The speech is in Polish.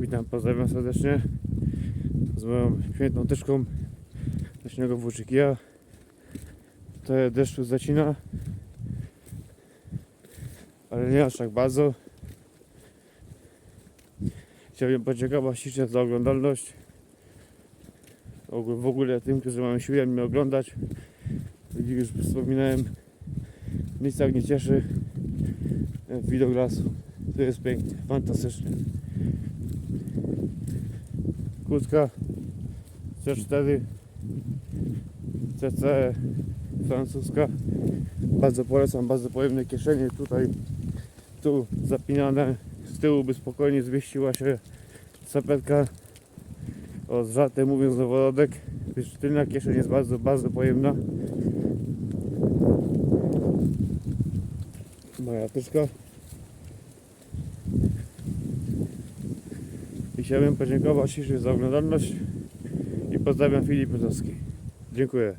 Witam, pozdrawiam serdecznie z moją świętą tyczką leśnego włóczykija. To deszczu zacina, ale nie aż tak bardzo. Chciałbym podziękować ślicznie za oglądalność. W ogóle tym, którzy mają siłę mnie oglądać. Jak już wspominałem, nic tak nie cieszy widok lasu. To jest pięknie, fantastycznie. Kłódka C4 CC francuska. Bardzo polecam, bardzo pojemne kieszenie. Tutaj tu zapinane z tyłu by spokojnie zmieściła się sapetka. O, z żartem mówiąc noworodek, gdyż tylna kieszeń jest bardzo, bardzo pojemna. Moja tyczka. I chciałbym podziękować za oglądalność i pozdrawiam Filip Pytowski. Dziękuję.